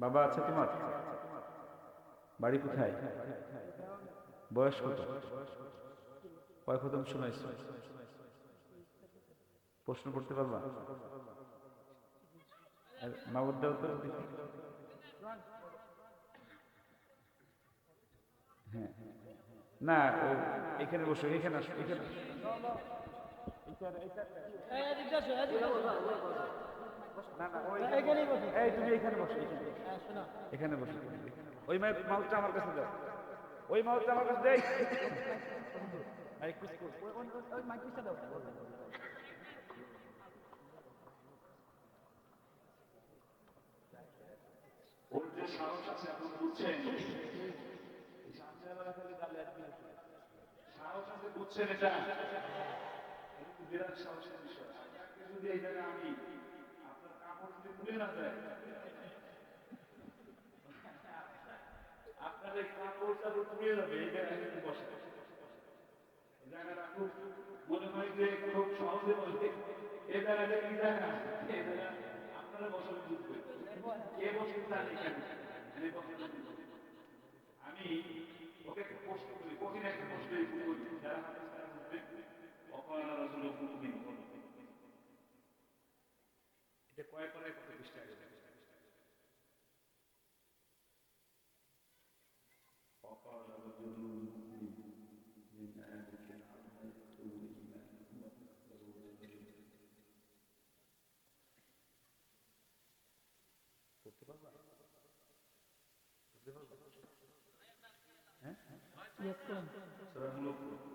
বাবা। আছে তোমার? বাড়ি কোথায়? বয়স কত? কয় খতম শোনাইছো? প্রশ্ন করতে পারবা? আর মা উদ্দাও তো দেখি। হ্যাঁ। না এখানে বসো, এখানে আসো, এখানে এখানে বসো, এখানে। এখানে ওই মাউসটা আমার কাছে দাও। ওই মাউসটা আমার কাছে দেই। আরে ওই- দাও। যে সাহস আছে, আপনি বুঝছেন। সাহস আছে বুঝছেন এটা। বিরাট সাহসের বিষয় যদি এই জায়গায় আমি বসে মনে হয় যে খুব সহজে বলে এই কি জায়গা আপনারা বুঝবে কে বসে তার বসে আমি ওকে একটা প্রশ্ন করি, কঠিন একটা প্রশ্ন হাতে সারা বুঝবে অপরাধ রাসূলের মুমিন এটা কয় করে কত পৃষ্ঠা আছে وقال رجل مؤمن من آل فرعون يكتب إيمانه করতে পারবা করতে পারবা হ্যাঁ সূরা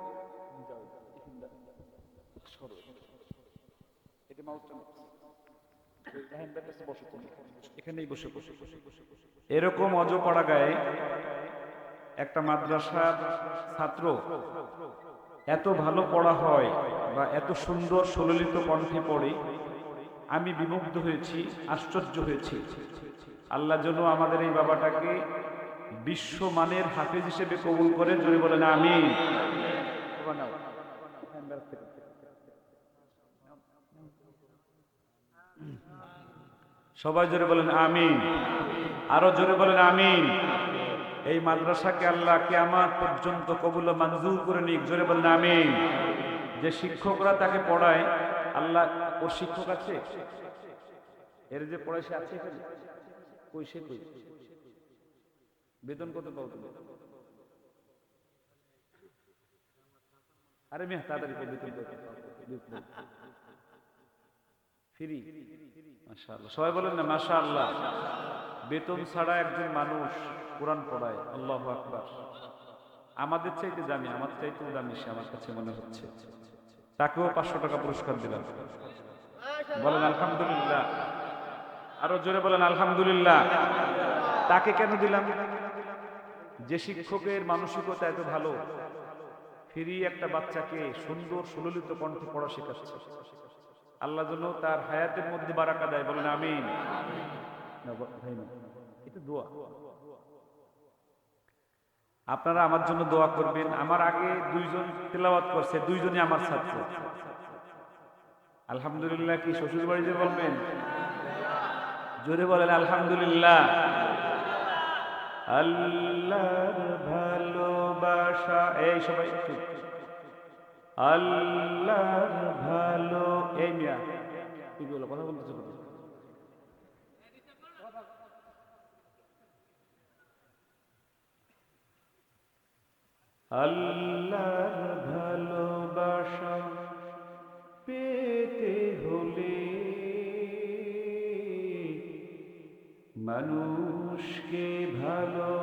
এখানেই বসে বসে। এরকম অজপাড়া গায়ে একটা মাদ্রাসার ছাত্র এত ভালো পড়া হয় বা এত সুন্দর সুললিত কণ্ঠে পড়ে, আমি বিমুগ্ধ হয়েছি, আশ্চর্য হয়েছি। আল্লাহ যেন আমাদের এই বাবাটাকে বিশ্বমানের হাফেজ হিসেবে কবুল করে জোরে বলেন আমি সবাই জোরে বলেন আমিন। আরও জোরে বলেন আমিন। এই মাদ্রাসাকে আল্লাহ আমার পর্যন্ত কবুল ও মঞ্জুর করে নিক, জোরে বলেন আমিন। যে শিক্ষকরা তাকে পড়ায়, আল্লাহ ওর শিক্ষক আছে? এর যে পড়ায় সে আছে কই সে কই? বেতন কত পাও তুমি? আরে মেয়ে, তাড়াতাড়ি বেতন কত। ফ্রি। মাশাআল্লাহ। সবাই বলেন না, মাশাআল্লাহ। বেতন ছাড়া একজন মানুষ কোরআন পড়ায়, আল্লাহু আকবার। আমাদের চাইতে দামি, আমার চাইতেও দামি, সে আমার কাছে মনে হচ্ছে। তাকেও পাঁচশো টাকা পুরস্কার দিলাম। বলেন, আলহামদুলিল্লাহ। আরও জোরে বলেন, আলহামদুলিল্লাহ। তাকে কেন দিলাম? যে শিক্ষকের মানসিকতা এত ভালো, ফিরি একটা বাচ্চাকে সুন্দর সুললিত কণ্ঠে পড়া শেখাচ্ছে। আল্লাহ যেন তার হায়াতের মধ্যে বারাকা দেয় বলেন না। এটা দোয়া। আপনারা আমার জন্য দোয়া করবেন। আমার আগে দুইজন তেলাওয়াত করছে দুইজনই আমার ছাত্র। আলহামদুলিল্লাহ কি শ্বশুর বাড়িতে বলবেন? জোরে বলেন আলহামদুলিল্লাহ। আল্লাহর ভালোবাসা এই সবাই আল্লাহর টুপিওয়ালা কথা বলতেছে কথা আল্লাহর ভালোবাসা পেতে হলে মানুষকে ভালোবাসো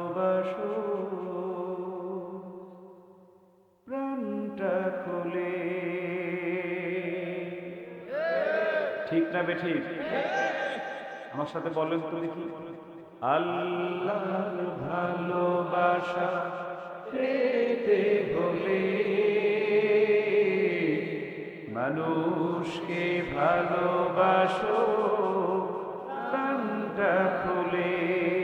না ঠিক? আমার সাথে বলেন তো দেখি। আল্লাহ ভালোবাসা পেতে হলে মানুষকে ভালোবাসো, প্রাণটা খুলে।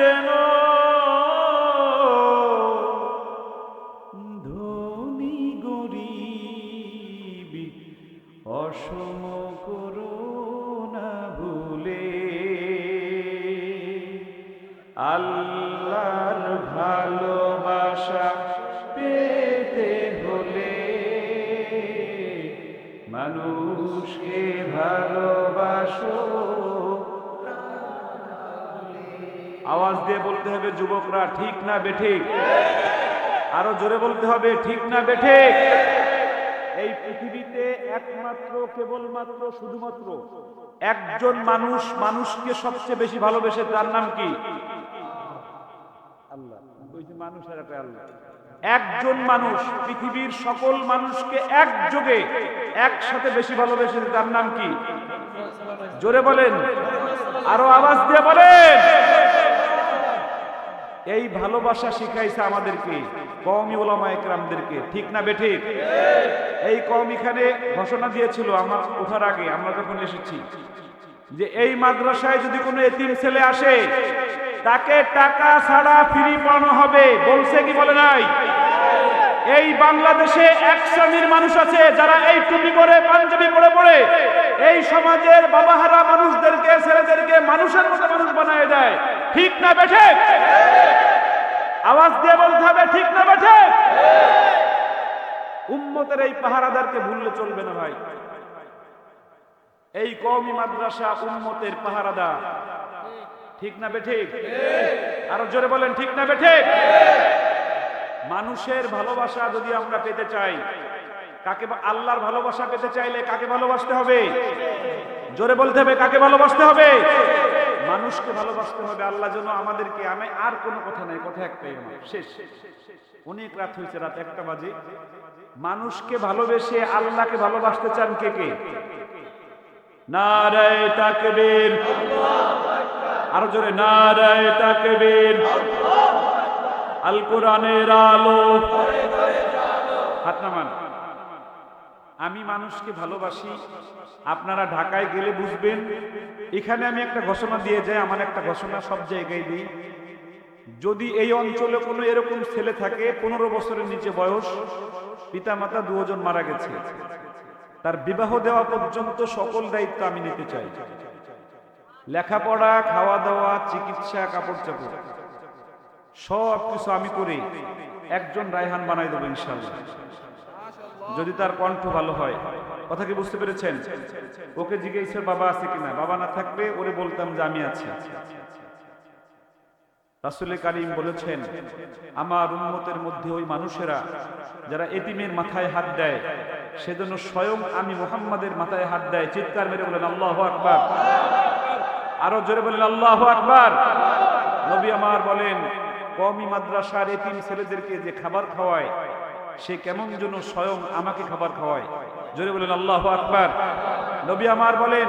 যেন বেঠিক আরও জোরে বলতে হবে, ঠিক না বেঠিক এই পৃথিবীতে একমাত্র, কেবলমাত্র, শুধুমাত্র একজন মানুষ মানুষকে সবচেয়ে বেশি ভালোবেসে, তার নাম কি? আল্লাহ। মানুষের আল্লাহ। একজন মানুষ, পৃথিবীর সকল মানুষকে একযোগে একসাথে বেশি ভালোবেসে, তার নাম কি? জোরে বলেন। আরও আওয়াজ দিয়ে বলেন। এই ভালোবাসা শিখাইছে আমাদেরকে, কওমি ওলামা একরামদেরকে। ঠিক না বেঠিক এই কম এখানে ঘোষণা দিয়েছিল আমার ওঠার আগে, আমরা যখন এসেছি, যে এই মাদ্রাসায় যদি কোনো এতিম ছেলে আসে, তাকে টাকা ছাড়া ফিরি পানো হবে। বলছে কি বলে নাই? এই বাংলাদেশে এক শ্রেণির মানুষ আছে যারা এই টুপি করে পাঞ্জাবি পরে পড়ে। এই সমাজের বাবাহারা মানুষদেরকে, ছেলেদেরকে মানুষের মতো মানুষ বানায় দেয়। ঠিক না বেঠে? আওয়াজ দিয়ে বলতে হবে, ঠিক না বেঠে? উম্মতের এই পাহারাদারকে ভুললে চলবে না ভাই। এই কওমি মাদ্রাসা উম্মতের পাহারাদার। ঠিক না বেঠিক আরও জোরে বলেন, ঠিক না বেঠিক মানুষের ভালোবাসা যদি আমরা পেতে চাই, কাকে আল্লাহর ভালোবাসা পেতে চাইলে কাকে ভালোবাসতে হবে? জোরে বলতে হবে, কাকে ভালোবাসতে হবে? মানুষকে ভালোবাসতে হবে, আল্লাহ যেন আমাদেরকে, আমি আর কোনো কথা নাই, কথা একটাই আমার, শেষ। অনেক রাত হয়েছে, রাত একটা বাজে। মানুষকে ভালোবেসে আল্লাহকে ভালোবাসতে চান কে কে? নারায় তাকবীর। আরও জোরে, নারায় তাকবীর। আল কোরআনের আলো। হাত নামান। আমি মানুষকে ভালোবাসি। আপনারা ঢাকায় গেলে বুঝবেন, এখানে আমি একটা ঘোষণা দিয়ে যাই, আমার একটা ঘোষণা সব জায়গায় দিই। যদি এই অঞ্চলে কোনো এরকম ছেলে থাকে, পনেরো বছরের নিচে বয়স, পিতামাতা দুজন মারা গেছে। তার বিবাহ দেওয়া পর্যন্ত সকল দায়িত্ব আমি নিতে চাই। লেখাপড়া, খাওয়া দাওয়া, চিকিৎসা কাপড় চাপড় সব কিছু আমি করে একজন রায়হান বানাই দেবো ইনশাল্লাহ যদি তার কণ্ঠ ভালো হয়। কথা কি বুঝতে পেরেছেন? ওকে জিজ্ঞেস বাবা আছে কিনা? বাবা না থাকলে ওরে বলতাম যে আমি আছি। রাসুল কারিম বলেছেন, আমার উন্মতের মধ্যে ওই মানুষেরা যারা এতিমের মাথায় হাত দেয়, সেজন্য স্বয়ং আমি মোহাম্মদের মাথায় হাত দেয়। চিৎকার মেরে বলেন, আল্লাহ আকবার। আরও জোরে বলেন, আল্লাহ আকবার। নবী আমার বলেন কমি মাদ্রাসার এতিম ছেলেদেরকে যে খাবার খাওয়ায়, সে কেমন যেন স্বয়ং আমাকে খাবার খাওয়ায়। জোরে বলেন, আল্লাহ আকবার। নবী আমার বলেন,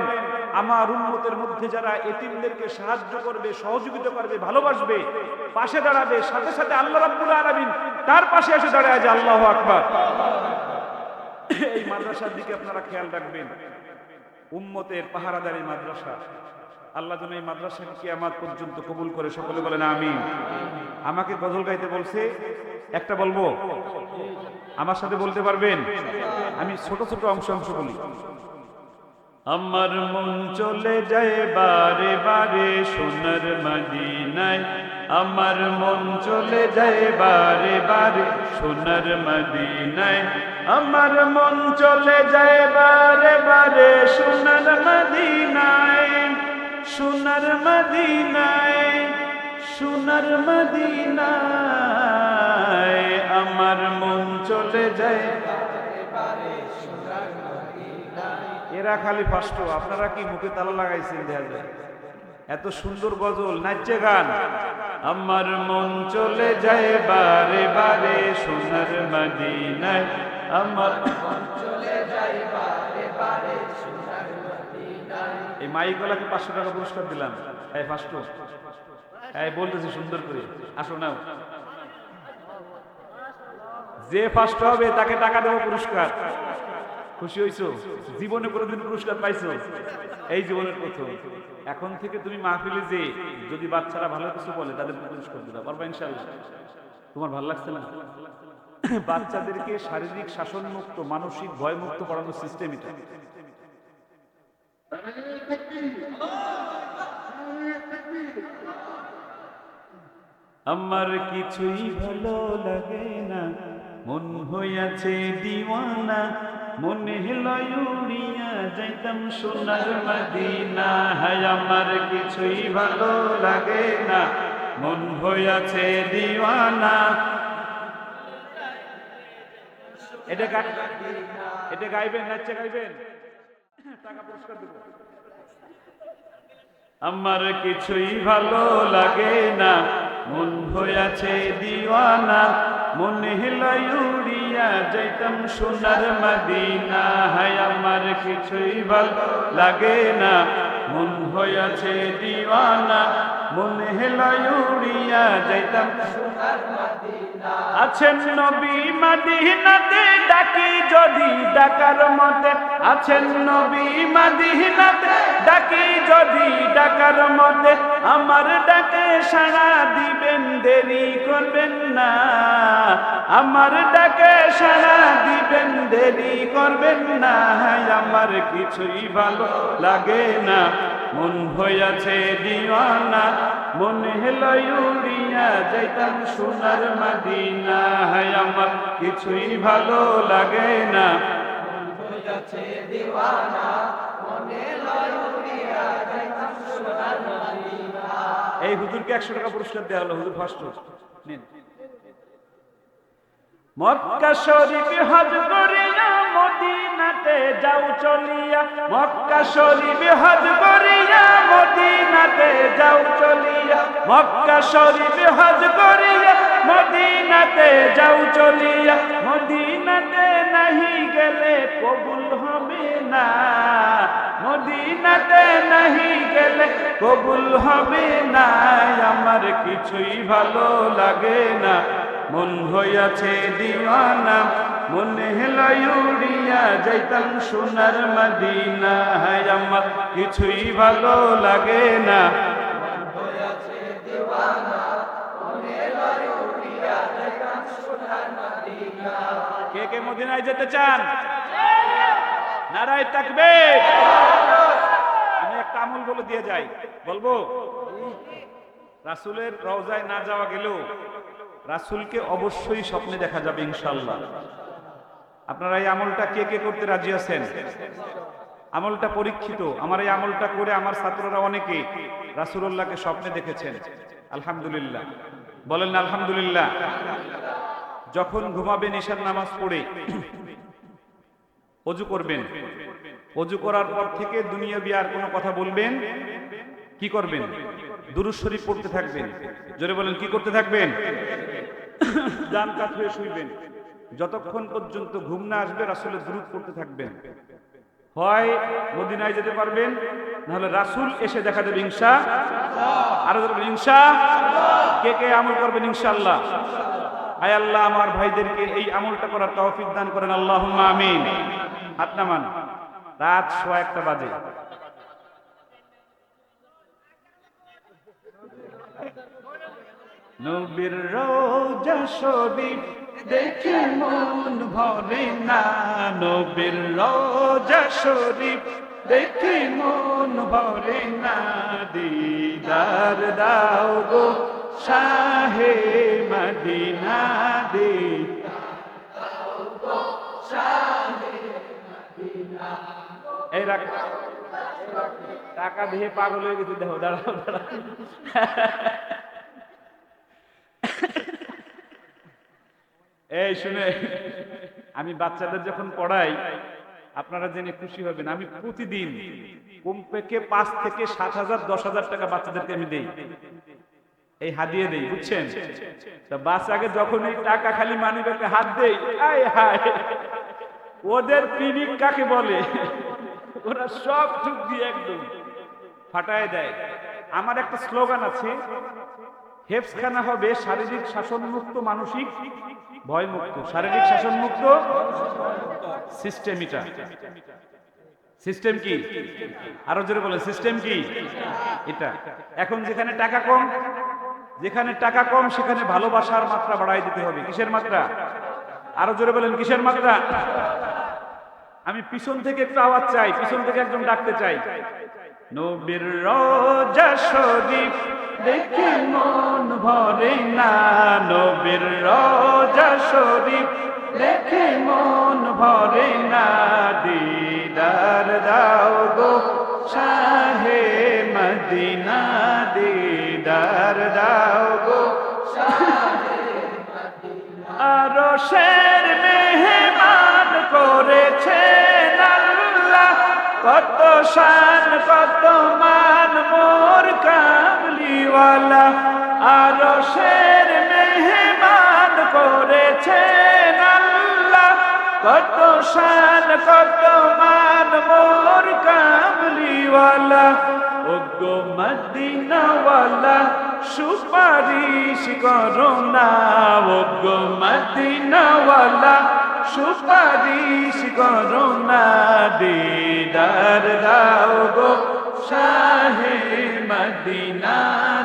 আমার উন্মতের মধ্যে যারা এতিমদেরকে সাহায্য করবে, সহযোগিতা করবে, ভালোবাসবে, পাশে দাঁড়াবে, সাথে সাথে আল্লাহ রাব্বুল আলামিন তার পাশে এসে দাঁড়ায় যে আল্লাহ আকবার। এই মাদ্রাসার দিকে আপনারা খেয়াল রাখবেন, উম্মতের পাহারাদারি মাদ্রাসা। আল্লাহ যেন এই মাদ্রাসাকে কিয়ামাত পর্যন্ত কবুল করে। সকলে বলেন আমি আমাকে গজল গাইতে বলছে, একটা বলব? আমার সাথে বলতে পারবেন? আমি ছোট ছোট অংশ অংশ বলি। আমার মন চলে যায় বারে বারে সোনার মদিনায়। আমার মন চলে যায় বারে বারে সোনার মদিনায়। আমার মন চলে যায় বারে বারে সোনার মদিনায়। সোনার মদিনায় সোনার মদিনায় আমার মন চলে যায়। এরা খালি ফার্স্ট আপনারা কি মুখে তালা লাগাইছেন দেখা যায় এত সুন্দর গজল, নাচে গান। আমার মন চলে যায় বারে বারে সোনার মদিনায়, আমার এই মাইকওয়ালাকে পাঁচশো টাকা পুরস্কার দিলাম। এই ফার্স্ট এই বলতেছি সুন্দর করে। আসো নাও। যে ফার্স্ট হবে তাকে টাকা দেবো পুরস্কার। খুশি হইছো? জীবনে কোনোদিন পুরস্কার পাইছো? এই জীবনের প্রথম। এখন থেকে তুমি মাহফিলে যে যদি বাচ্চারা ভালো কিছু বলে তাদের পুরস্কার দিবা। পারবা ইনশাআল্লাহ? তোমার ভালো লাগছে না? বাচ্চাদেরকে শারীরিক শাসন মুক্ত মানসিক ভয় মুক্ত করানোর সিস্টেম এটা। আমার কিছুই ভালো লাগে না। মন হইয়াছে দিওয়ানা, মনে লয় উড়িয়া যাইতাম সোনার মদিনা। হায়, আমার কিছুই ভালো লাগে না। মন হইয়াছে দিওয়ানা। এটা গাইবেন, নাচে গাইবেন। টাকা পুরস্কার দেবো। আমার কিছুই ভালো লাগে না। মন হয়েছে দিওয়ানা, মন হেলাই উড়িয়া যাইতাম সোনার মদিনা। হায়, আমার কিছুই ভালো লাগে না। মন হয়েছে দিওয়ানা মনে হেলাই উড়িয়া যাইতাম। আছেন নবী মাদিনাতে, ডাকি যদি ডাকার মতে। আছেন নবী মাদিনাতে, ডাকি যদি ডাকার মতে। আমার ডাকে সাড়া দিবেন, দেরি করবেন না। আমার ডাকে সাড়া দিবেন, দেরি করবেন না। আমার কিছুই ভালো লাগে না। মন হইয়াছে দিওয়ানা মনে হেলাই উড়িয়া যাইতাম সোনার মাদিনা। হায় আমার কিছুই ভালো লাগে না। এই হুজুরকে একশো টাকা পুরস্কার দেওয়া হলো হুজুর ফার্স্ট নিন। মক্কা শরীফ হজ করিয়া মদিনাতে যাও চলিয়া। মক্কা শরীফ হজ করিয়া মদিনাতে যাও চলিয়া। মক্কা শরীফ হজ করিয়া মদিনাতে যাও চলিয়া। মদিনাতে নাহি গেলে কবুল হবে না। মদিনাতে নাহি গেলে কবুল হবে না। আমার কিছুই ভালো লাগে না। মন হইয়াছে দিওয়ানা, মনে হেলাই উড়িয়া যাইতাম সোনার মদিনা। হায় আমার, কিছুই ভালো লাগে না। কে কে মদিনায় যেতে চান? নারায় থাকবে আমি একটা আমল বলে দিয়ে যাই। বলব, রাসুলের রওজায় না যাওয়া গেলেও রাসুলকে অবশ্যই স্বপ্নে দেখা যাবে ইনশাল্লাহ আপনারা এই আমলটা কে কে করতে রাজি আছেন? আমলটা পরীক্ষিত। আমার এই আমলটা করে আমার ছাত্ররা অনেকে রাসুল্লাহকে স্বপ্নে দেখেছেন। আলহামদুলিল্লাহ। বলেন আলহামদুলিল্লাহ। যখন ঘুমাবেন ঈশার নামাজ পড়ে, অজু করবেন। অজু করার পর থেকে দুনিয়া বিয়ার কোনো কথা বলবেন? কি করবেন? দুরুজ শরীফ পড়তে থাকবেন। জোরে বলেন, কি করতে থাকবেন? ডান কাত হয়ে শুইবেন। যতক্ষণ পর্যন্ত ঘুম না আসবে, রাসুলের দুরুদ পড়তে থাকবেন। হয় মদিনায় যেতে পারবেন, নাহলে রাসুল এসে দেখা দেবে, ইনশা আরও ধরবেন ইনশা কে কে আমল করবেন, ইনশাআল্লাহ। আয় আল্লাহ, আমার ভাইদেরকে এই আমলটা করার তৌফিক দান করেন আল্লাহ আমিন। হাত নামান। রাত সোয়া একটা বাজে। নবীর রোজা শরীফ দেখে মন ভরে না। নবীর রোজা শরীফ দেখে মন ভরে না। দিদার দাও গো শাহে মদিনা দি। এই রাখ। টাকা দিয়ে পাগল হয়ে গেছে, দেখো, দাঁড়াও দাঁড়াও। এই শুনে আমি বাচ্চাদের যখন পড়াই, আপনারা জেনে খুশি হবেন, আমি প্রতিদিন কমপেকে পাঁচ থেকে সাত হাজার, দশ হাজার টাকা বাচ্চাদেরকে আমি দেই। এই হাদিয়ে দেই, বুঝছেন? তা বাচ্চাকে যখন এই টাকা খালি মানি ব্যাগে হাত দেই, আয় হায়, ওদের পিনিক কাকে বলে? ওরা সব চুপ দিয়ে একদম ফাটায় দেয়। আমার একটা স্লোগান আছে হেফসখানা হবে শারীরিক শাসনমুক্ত মানসিক ভয়মুক্ত। শারীরিক শাসনমুক্ত? সিস্টেম এটা সিস্টেম কি? আরও জোরে বলে সিস্টেম কি? এটা। এখন যেখানে টাকা কম, যেখানে টাকা কম, সেখানে ভালোবাসার মাত্রা বাড়াই দিতে হবে। কিসের মাত্রা? আরও জোরে বলেন, কিসের মাত্রা? আমি পিছন থেকে একটু আওয়াজ চাই, পিছন থেকে একজন ডাকতে চাই। নবীর রোজা শরীফ দেখে মন ভরে না। নবীর রোজা শরীফ দেখে মন ভরে না। দিদার দাও গো শাহে মদিনা। দিদার দাও গো আরও শের মেহমান আল্লাহ কত শান, কত মান, মোর কামলিওয়ালা আরও শের মেহমান করেছেন আল্লাহ। কত শান, কত মান, মোর কামলিওয়ালা ওগো মদিনাওয়ালা সুপারিশ করো না ওগো মদিনাওয়ালা সুপারিশ করো দিদার দাও গো। শাহে মদিনা,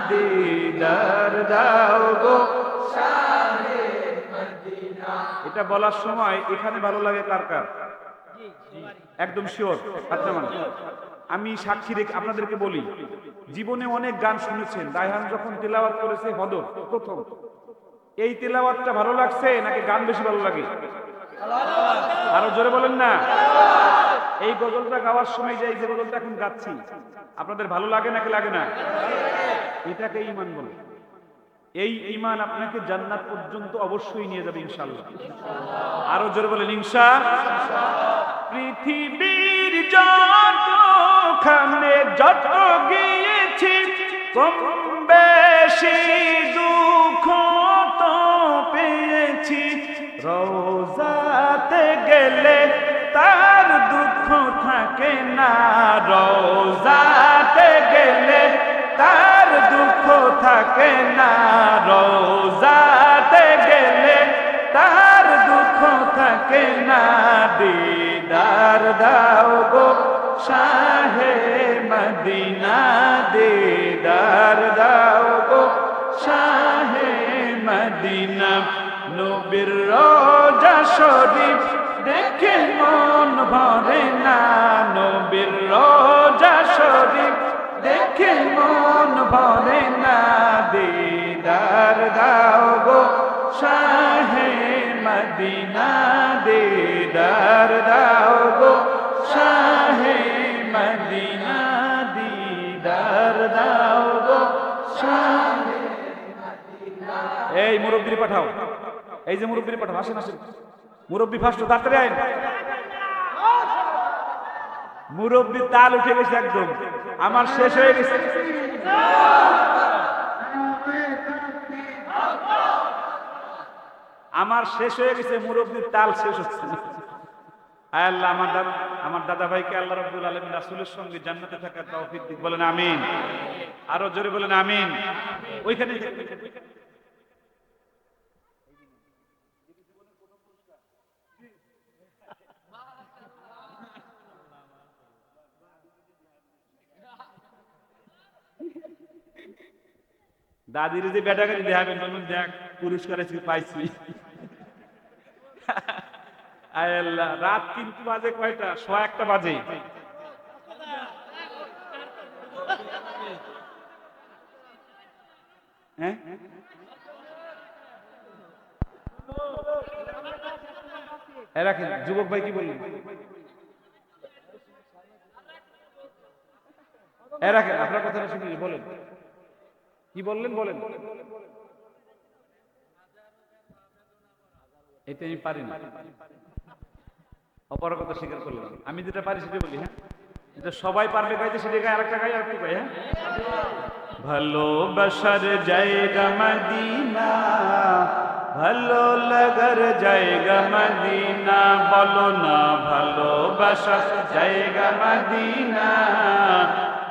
দিদার দাও গো। এটা বলার সময় এখানে ভালো লাগে কার কার? একদম শিওর আচ্ছা মানে। আমি সাক্ষী রেখে আপনাদেরকে বলি, জীবনে অনেক গান শুনেছেন। রায়হান যখন তেলাওয়াত করেছে হদর প্রথম। এই তেলাওয়াতটা ভালো লাগছে নাকি গান বেশি ভালো লাগে? আরও জোরে বলেন না। এই গজলটা গাওয়ার সময় যে যে গজলটা এখন গাচ্ছি, আপনাদের ভালো লাগে নাকি লাগে না? এটাকে ইমান বলে। এই ইমান আপনাকে জান্নাত পর্যন্ত অবশ্যই নিয়ে যাবে ইনশাল্লাহ আরও জোরে বলেন, ইনশা। পৃথিবীর যতখানে যত গিয়েছি, কম বেশি দুঃখ তো পেয়েছি। রোজাতে গেলে তার দুঃখ থাকে না। রোজাতে গেলে তার দুঃখ থাকে না। রোজাতে গেলে তার দুঃখ থাকে না। দিদার দাও গো শাহে মদিনা, দিদার দাও গো শাহে মদিনা। নবীর রোজা শরীফ দেখে মন ভরে না, নবীর রোজা শরীফ দেখে মন ভরে না, দিদার দাও গো শাহে মদিনা, দিদার দাও গো শাহে মদিনা, দিদার দাও গো এই মুরব্বী পাঠাও, এই যে মুরব্বী পাঠাও, আসেন আসেন। মুরব্বী ফার্স্ট তাড়াতাড়ি আইন। মুরব্বী তাল উঠে গেছে একদম। আমার শেষ হয়ে গেছে। আমার শেষ হয়ে গেছে, মুরব্বীর তাল শেষ হচ্ছে আয় আল্লাহ, আমার দাদা আমার দাদা ভাইকে আল্লাহ রব্বুল আলম রাসুলের সঙ্গে জান্নাতে থাকার তৌফিক বলেন আমিন। আরও জোরে বলেন আমিন। ওইখানে দাদির যে বেটাকে দেখাবেন বলুন দেখ পুরস্কার পাইছি। আল্লাহ, রাত কিন্তু বাজে কয়টা? সোয়া একটা বাজে। হ্যাঁ? রাখেন যুবক ভাই কি বললেন? রাখেন আপনার কথাটা শুনি বলেন। কি বললেন বলেন। এটা আমি পারি না। অপর কথা স্বীকার করলাম। আমি যেটা পারি সেটা বলি হ্যাঁ? সবাই পারবে গাইতে সেটা গায়ে আরেকটা গাই আরেকটু গাই হ্যাঁ? ভালোবাসার জায়গা মদিনা ভালো লাগার জায়গা মদিনা বলো না ভালোবাসার জায়গা মদিনা।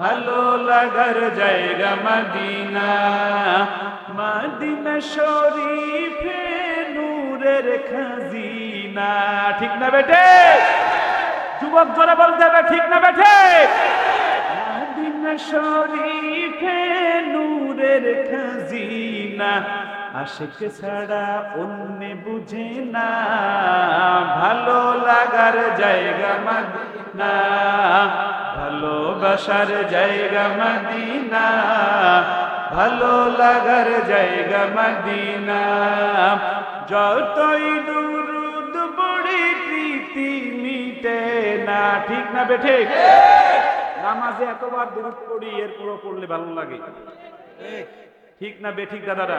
ভালো লাগার জায়গা মদিনা। মদিনা শরীফে নূরের খাজিনা। ঠিক না বেটে যুবক জোরে বলতে হবে, ঠিক না বেটে মদিনা শরীফে নূরের খাজিনা। আশেক ছাড়া অন্য বুঝে না। ভালো লাগার জায়গা মদিনা। ভালোবাসার জায়গা মদিনা, ভালো লাগার জায়গা মদিনা। যতই দুরুদ বড়ি প্রীতি মিটে না, ঠিক না বেঠে নামাজে এতবার দূরত পড়ি, এরপরও পড়লে ভালো লাগে। ঠিক না বেঠিক দাদারা?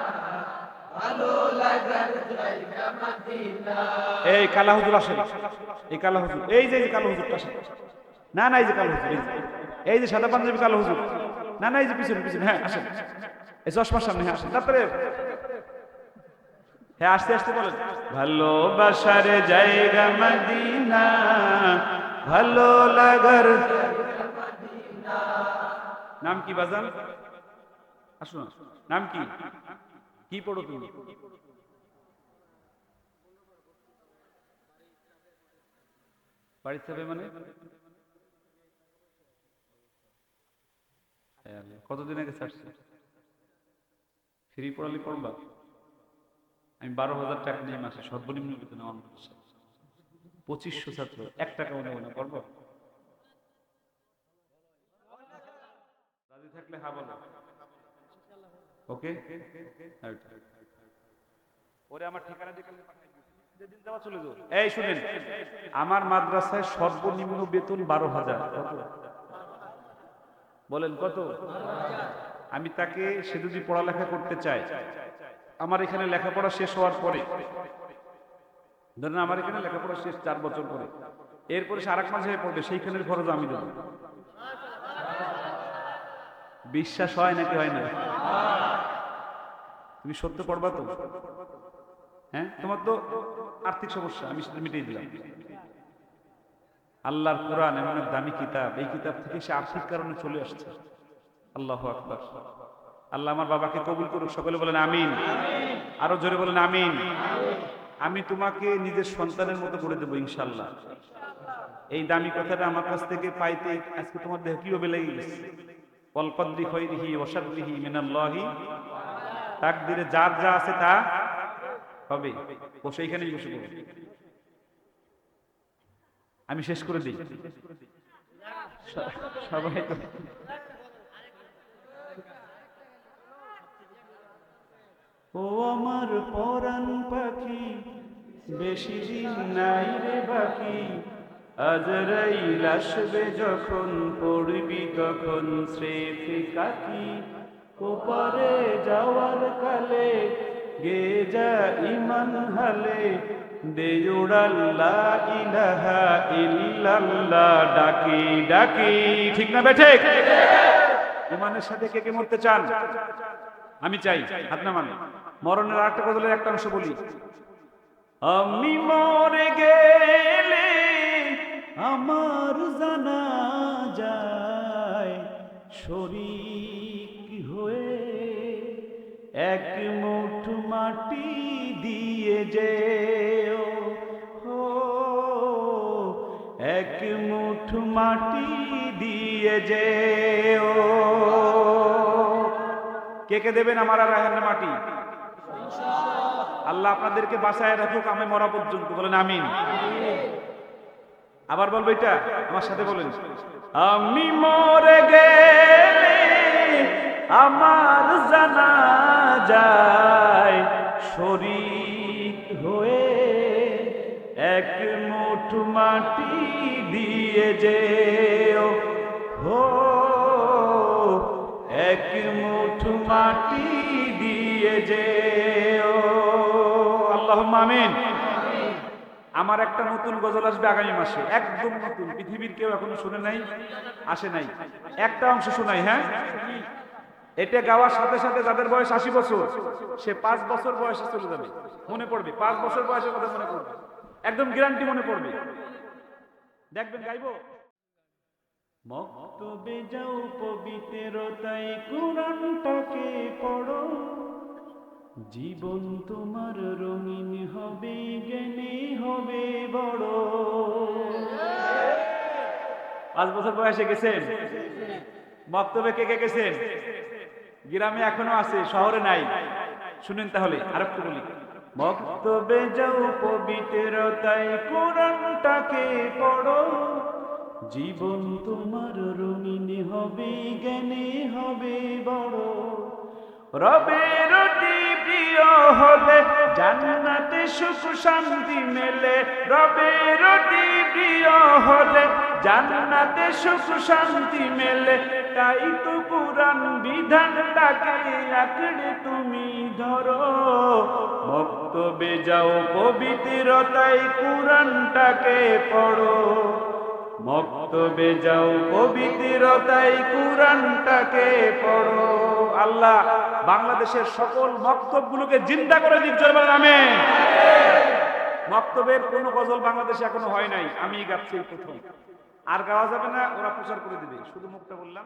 এই কালা হুজুর আসেন। এই কালা হুজুর। এই যে কালো হুজুরটা আসেন। না না এই যে কালো হুজুর। এই যে সাদা পাঞ্জাবি কালো হুজুর। না না এই যে পিছনে পিছনে। হ্যাঁ আসেন। এই চশমার সামনে হ্যাঁ আসেন। তারপরে হ্যাঁ আস্তে আস্তে বলেন। ভালোবাসার জায়গা মদিনা ভালো লাগার নাম কি বাজান? আসুন। নাম কি? কি পড়ো তুমি? বাড়িতে যাবে মানে? কতদিন আগে ফ্রি পড়ালে পড়বা? আমি বারো হাজার টাকা নিয়ে মাসে সর্বনিম্ন বেতন পঁচিশশো ছাত্র, এক টাকা মনে হয় না, পড়ব? রাজি থাকলে হা বলো। ওকে? ওরে আমার ঠিকানা দিয়ে এই শুনেন আমার মাদ্রাসায় সর্বনিম্ন বেতন বারো হাজার। বলেন কত? আমি তাকে সে যদি পড়ালেখা করতে চায় আমার এখানে লেখাপড়া শেষ হওয়ার পরে ধরেন আমার এখানে লেখাপড়া শেষ চার বছর পরে এরপরে সে আরেক মাঝে পড়বে সেইখানের খরচ আমি দেবো। বিশ্বাস হয় নাকি হয় না? তুমি সত্য পড়বা তো? হ্যাঁ? তোমার তো আর্থিক সমস্যা, আমি সেটা মিটিয়ে দিলাম। আল্লাহর কোরআন এমন এক দামি কিতাব, এই কিতাব থেকে সে আর্থিক কারণে চলে আসছে। আল্লাহ আকবর। আল্লাহ আমার বাবাকে কবুল করুক, সকলে বলেন আমিন। আরও জোরে বলেন আমিন। আমি তোমাকে নিজের সন্তানের মতো করে দেবো ইনশাল্লাহ এই দামি কথাটা আমার কাছ থেকে পাইতে আজকে তোমার দেহ কীভাবে লেগে গেছে? কলকদ্রি খৈরিহি ওসাদ্রিহি মিনাল্লাহি তাকদিরে যার যা আছে তা হবে। বসে এইখানেই বসে পড়বে আমি শেষ করে দিই। সবাই ও আমার পরাণ পাখি, বেশি দিন নাই রে বাকি। আজরাইল আসবে যখন, পড়বি তখন স্রেফে কাকি। ওপারে যাওয়ার কালে, গে যা ইমান হালে দেউড়াল্লা ইলাহা ইল্লাল্লাহ, ডাকি ডাকি, ঠিক না বেঠে ইমানের সাথে কে কে মরতে চান? আমি চাই, হাত নামান। মরণের আরেকটা কদলের একটা অংশ বলি। আমি মরে গেলে আমার জানা যায় হয়ে এক মুঠ মাটি দিয়ে যে ও এক মুঠ মাটি দিয়ে যে কে কে দেবেন আমার আর রায়হানের মাটি? আল্লাহ আপনাদেরকে বাসায় রাখুক, আমি মরা পর্যন্ত। বলেন আমিন। আবার বলব এটা? আমার সাথে বলেন। আমি মরে গেলে আমার জানা যায়, শরীর হয়ে এক মুঠ মাটি দিয়ে যে হো, এক মুঠ মাটি দিয়ে যে আল্লাহ আমিন। আমার একটা নতুন গজল আসবে আগামী মাসে, একদম নতুন, পৃথিবীর কেউ এখনও শুনে নাই, আসে নাই। একটা অংশ শোনাই হ্যাঁ? এটা গাওয়ার সাথে সাথে যাদের বয়স আশি বছর সে পাঁচ বছর বয়সে চলে যাবে। মনে পড়বে পাঁচ বছর বয়সের কথা মনে পড়বে। একদম গ্যারান্টি মনে পড়বে। দেখবেন গাইবো? মক্তবে যাও পবিত্রতাই কোরআনটাকে পড়ো। জীবন তোমার রঙিন হবে জ্ঞানী হবে বড়। পাঁচ বছর বয়সে গেছেন? মক্তবে কে কে গেছেন? গ্রামে এখনও আছে, শহরে নাই। শুনেন তাহলে আর একটু বলি। মক্তবে যাও পবিত্রতাই কোরআনটাকে পড়ো। জীবন তোমার রঙিন হবে, জ্ঞানী হবে, বড়। রবের প্রিয় হলে জান্নাতে সুখ শান্তি মেলে। রবের প্রিয় হলে জান্নাতে সুখ শান্তি মেলে। তাই তো পুরাণ বিধানটাকে আঁকড়ে তুমি ধরো। বক্তব্যে যাও পবিত্রতাই কোরআনটাকে পড়ো। মক্তবে যাও পবিত্রতাই কোরআনটাকে পড়ো। আল্লাহ বাংলাদেশের সকল মক্তবগুলোকে জিন্দা করে চলবে নামে মক্তবের কোনো গজল বাংলাদেশে এখনও হয় নাই। আমি গাচ্ছি প্রথম। আর গাওয়া যাবে না ওরা প্রচার করে দিবে। শুধু মুখটা বললাম।